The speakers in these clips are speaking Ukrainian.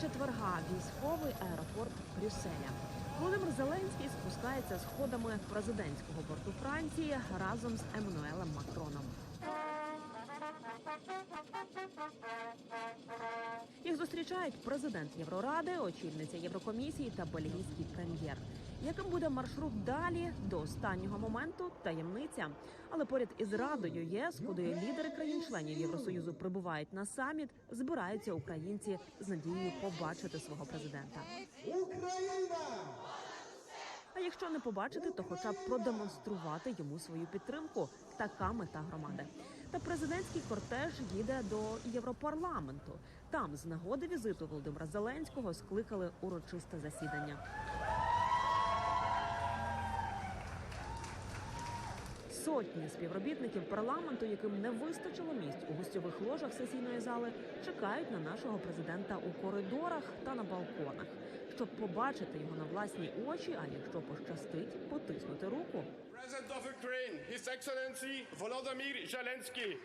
четверга військовий аеропорт Брюсселя. Володимир Зеленський спускається сходами президентського борту Франції разом з Еммануелем Макроном. Їх зустрічають президент Євроради, очільниця Єврокомісії та бельгійський прем'єр. Яким буде маршрут далі до останнього моменту таємниця. Але поряд із Радою ЄС, куди лідери країн-членів Євросоюзу прибувають на саміт, збираються українці з надією побачити свого президента. Україна! А якщо не побачити, то хоча б продемонструвати йому свою підтримку. Така мета громади. Та президентський кортеж їде до Європарламенту. Там з нагоди візиту Володимира Зеленського скликали урочисте засідання. Сотні співробітників парламенту, яким не вистачило місць у гостьових ложах сесійної зали, чекають на нашого президента у коридорах та на балконах, щоб побачити його на власні очі. А якщо пощастить, потиснути руку. President of Ukraine, His Excellency Volodymyr Zelensky.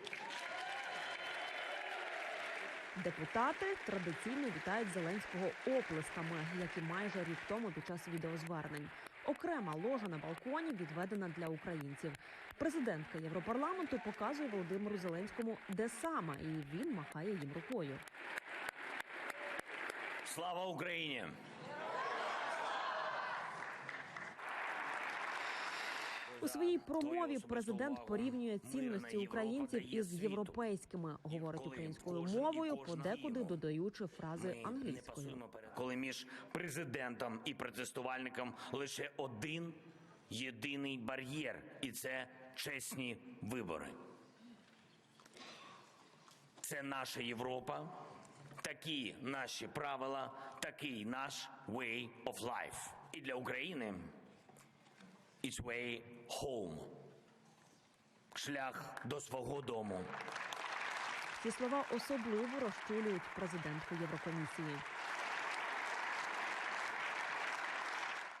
Депутати традиційно вітають Зеленського оплесками, як і майже рік тому під час відеозвернень. Окрема ложа на балконі відведена для українців. Президентка Європарламенту показує Володимиру Зеленському, де саме, і він махає їм рукою. Слава Україні! У своїй промові президент порівнює цінності українців із європейськими, говорить українською мовою, подекуди додаючи фрази англійською. Коли між президентом і протестувальником лише один єдиний бар'єр, і це чесні вибори. Це наша Європа, такі наші правила, такий наш way of life. І для України it's way home. Шлях до свого дому. Ці слова особливо розчулюють президентку Єврокомісії.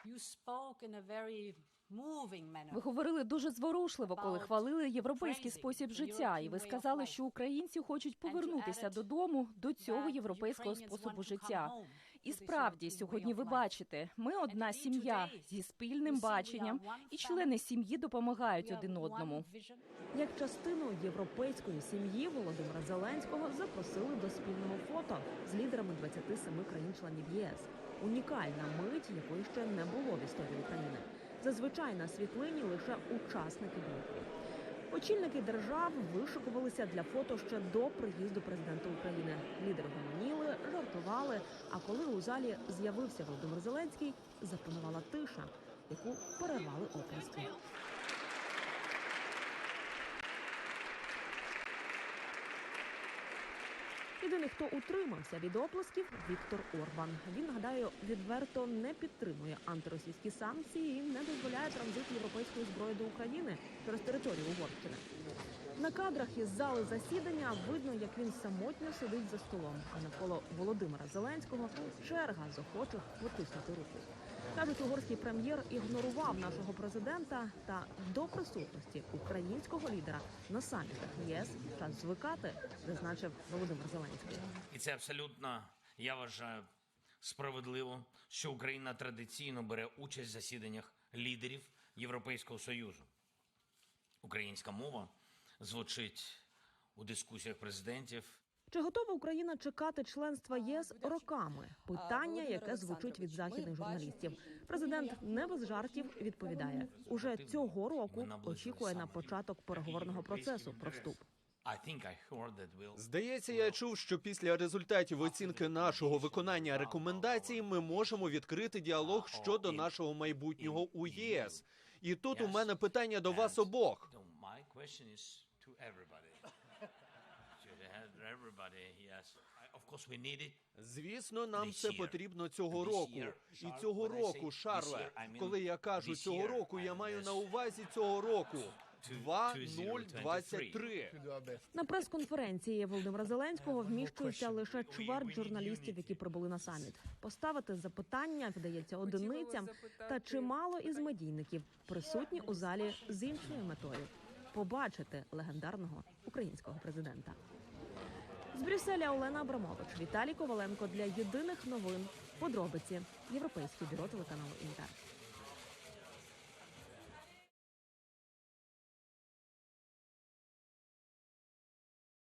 You spoke in a very moving manner. Ви говорили дуже зворушливо, коли хвалили європейський спосіб життя, і ви сказали, що українці хочуть повернутися додому до цього європейського способу життя. І справді, сьогодні ви бачите, ми одна сім'я зі спільним баченням, і члени сім'ї допомагають один одному. Як частину європейської сім'ї Володимира Зеленського запросили до спільного фото з лідерами 27 країн-членів ЄС. Унікальна мить, якої ще не було в історії України. Зазвичай на світлині лише учасники блоку. Очільники держав вишикувалися для фото ще до приїзду президента України. Лідери гомоніли, жартували. А коли у залі з'явився Володимир Зеленський, запанувала тиша, яку перервали оплески. Єдиний, хто утримався від оплесків, Віктор Орбан. Він нагадаю, відверто не підтримує антиросійські санкції і не дозволяє транзит європейської зброї до України через територію Угорщини. На кадрах із зали засідання видно, як він самотньо сидить за столом. А навколо Володимира Зеленського черга з охочих потиснути руку. Кажуть, угорський прем'єр ігнорував нашого президента та до присутності українського лідера на самітах ЄС час звикати, зазначив Володимир Зеленський. І це абсолютно, я вважаю, справедливо, що Україна традиційно бере участь в засіданнях лідерів Європейського Союзу. Українська мова звучить у дискусіях президентів Чи готова Україна чекати членства ЄС роками? Питання, яке звучить від західних журналістів. Президент не без жартів відповідає уже цього року. Очікує на початок переговорного процесу про вступ. Здається, я чув, що після результатів оцінки нашого виконання рекомендацій ми можемо відкрити діалог щодо нашого майбутнього у єС. І тут у мене питання до вас обох. Звісно, нам це потрібно цього року. І цього року, Шарле, коли я кажу цього року, я маю на увазі цього року. 2023. 2023. На прес-конференції Володимира Зеленського вміщується лише чверть журналістів, які прибули на саміт. Поставити запитання вдається одиницям, та чимало із медійників присутні у залі з іншою метою побачити легендарного українського президента. З Брюсселя Олена Абрамович, Віталій Коваленко для єдиних новин. Подробиці Європейське бюро телеканалу Інтер.